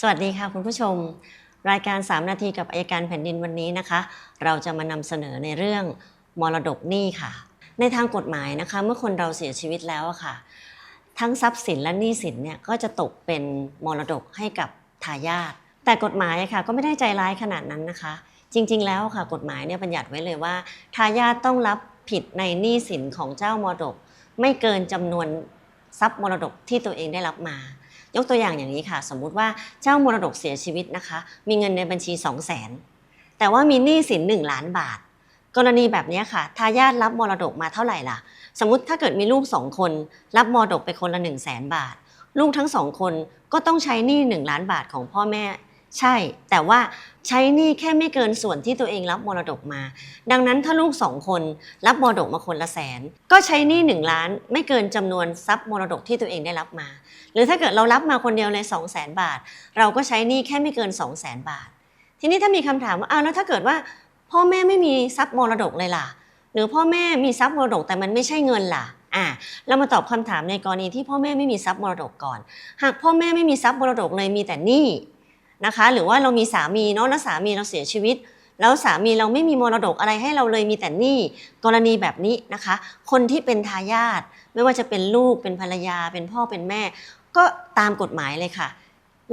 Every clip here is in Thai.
สวัสดีค่ะคุณผู้ชม รายการ 3 นาทีกับอายการแผ่นดินวันนี้นะคะ เราจะมานำเสนอในเรื่องมรดกหนี้ค่ะ ในทางกฎหมายนะคะ เมื่อคนเราเสียชีวิตแล้วค่ะ ทั้งทรัพย์สินและหนี้สินเนี่ยก็จะตกเป็นมรดกให้กับทายาทแต่กฎหมายค่ะก็ไม่ได้ใจร้ายขนาดนั้นนะคะ จริง ๆ แล้วค่ะกฎหมายเนี่ยบัญญัติไว้เลยว่า ทายาทต้องรับผิดในหนี้สินของเจ้ามรดก ไม่เกินจำนวนทรัพย์มรดกที่ตัวเองได้รับมา ยกตัวอย่างอย่างนี้ค่ะ สมมุติว่าเจ้ามรดกเสียชีวิตนะคะ มีเงินในบัญชี 2 0 0 0 0นแต่ว่ามีหนี้สิน1ล้านบาท กรณีแบบนี้ค่ะทายาทรับมรดกมาเท่าไหร่ล่ะ สมมติถ้าเกิดมีลูกสองคน รับมรดกไปคนละ 1 0 0 0 0แสนบาท ลูกทั้งสองคนก็ต้องใช้หนี้1ล้านบาทของพ่อแม่ ใช่ แต่ว่าใช้หนี้แค่ไม่เกินส่วนที่ตัวเองรับมรดกมา ดังนั้นถ้าลูกสองคนรับมรดกมาคนละแสน ก็ใช้หนี้หนึ่งล้าน ไม่เกินจำนวนทรัพย์มรดกที่ตัวเองได้รับมา หรือถ้าเกิดเรารับมาคนเดียวเลย2 0 0 0 0 0บาท เราก็ใช้หนี้แค่ไม่เกิน2 0 0 0 0 0บาท ทีนี้ถ้ามีคำถามว่าอ้าวแล้วถ้าเกิดว่าพ่อแม่ไม่มีทรัพย์มรดกเลยล่ะ หรือพ่อแม่มีทรัพย์มรดกแต่มันไม่ใช่เงินล่ะอ่าเรามาตอบคำถามในกรณีที่พ่อแม่ไม่มีทรัพย์มรดกก่อน หากพ่อแม่ไม่มีทรัพย์มรดกเลยมีแต่หนี้ นะคะ หรือว่าเรามีสามีเนาะแล้วสามีเราเสียชีวิต แล้วสามีเราไม่มีมรดกอะไรให้เราเลยมีแต่หนี้กรณีแบบนี้นะคะ คนที่เป็นทายาทไม่ว่าจะเป็นลูกเป็นภรรยา เป็นพ่อเป็นแม่ ก็ตามกฎหมายเลยค่ะ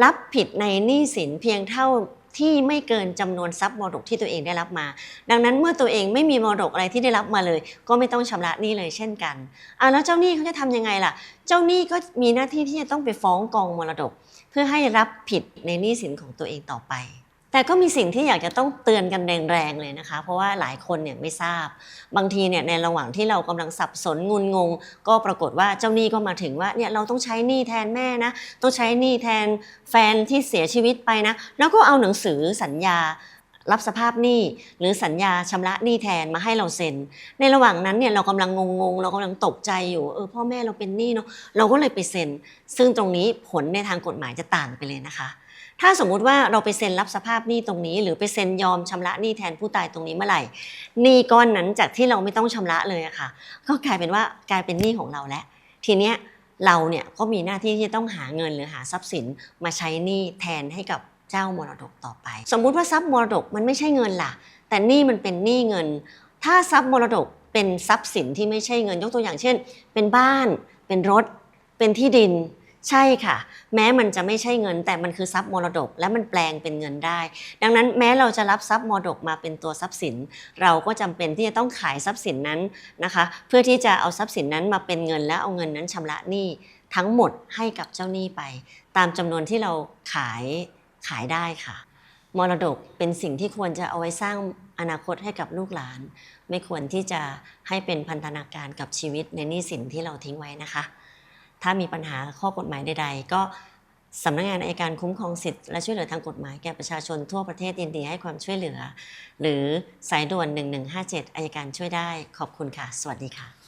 รับผิดในหนี้สินเพียงเท่า ที่ไม่เกินจำนวนทรัพย์มรดกที่ตัวเองได้รับมา ดังนั้นเมื่อตัวเองไม่มีมรดกอะไรที่ได้รับมาเลย ก็ไม่ต้องชำระหนี้เลยเช่นกันอ่าแล้วเจ้าหนี้เขาจะทำยังไงล่ะ เจ้าหนี้ก็มีหน้าที่ที่จะต้องไปฟ้องกองมรดก เพื่อให้รับผิดในหนี้สินของตัวเองต่อไป แต่ก็มีสิ่งที่อยากจะต้องเตือนกันแรงๆเลยนะคะ เพราะว่าหลายคนเนี่ยไม่ทราบ บางทีเนี่ยในระหว่างที่เรากำลังสับสนงุนงง ก็ปรากฏว่าเจ้าหนี้ก็มาถึงว่าเนี่ยเราต้องใช้หนี้แทนแม่นะต้องใช้หนี้แทนแฟนที่เสียชีวิตไปนะ แล้วก็เอาหนังสือสัญญารับสภาพหนี้หรือสัญญาชำระหนี้แทนมาให้เราเซ็น ในระหว่างนั้นเนี่ยเรากำลังงงๆ เรากำลังตกใจอยู่เออพ่อแม่เราเป็นหนี้เนาะเราก็เลยไปเซ็น ซึ่งตรงนี้ผลในทางกฎหมายจะต่างไปเลยนะคะ ถ้าสมมุติว่าเราไปเซ็นรับสภาพหนี้ตรงนี้ หรือไปเซ็นยอมชำระหนี้แทนผู้ตายตรงนี้เมื่อไหร่หนี้ก้อนนั้นจากที่เราไม่ต้องชำระเลยอะค่ะ ก็กลายเป็นว่ากลายเป็นหนี้ของเราแล้วทีเนี้ยเราเนี่ยก็มีหน้าที่ที่จะต้องหาเงินหรือหาทรัพย์สินมาใช้หนี้แทนให้กับเจ้ามรดกต่อไป สมมุติว่าทรัพย์มรดกมันไม่ใช่เงินล่ะ แต่หนี้มันเป็นหนี้เงิน ถ้าทรัพย์มรดกเป็นทรัพย์สินที่ไม่ใช่เงินยกตัวอย่างเช่น เป็นบ้าน เป็นรถ เป็นที่ดิน ใช่ค่ะ แม้มันจะไม่ใช่เงิน แต่มันคือทรัพย์มรดก และมันแปลงเป็นเงินได้ ดังนั้นแม้เราจะรับทรัพย์มรดกมาเป็นตัวทรัพย์สิน เราก็จำเป็นที่จะต้องขายทรัพย์สินนั้นนะคะ เพื่อที่จะเอาทรัพย์สินนั้นมาเป็นเงินแล้วเอาเงินนั้นชำระหนี้ทั้งหมดให้กับเจ้าหนี้ไป ตามจำนวนที่เราขายขายได้ค่ะ มรดกเป็นสิ่งที่ควรจะเอาไว้สร้างอนาคตให้กับลูกหลาน ไม่ควรที่จะให้เป็นพันธนาการกับชีวิตในหนี้สินที่เราทิ้งไว้นะคะ ถ้ามีปัญหาข้อกฎหมายใด ๆ ก็สำนักงานอายการคุ้มครองสิทธิ์และช่วยเหลือทางกฎหมายแก่ประชาชนทั่วประเทศยินดีให้ความช่วยเหลือ หรือสายด่วน 1157อายการช่วยได้ ขอบคุณค่ะ สวัสดีค่ะ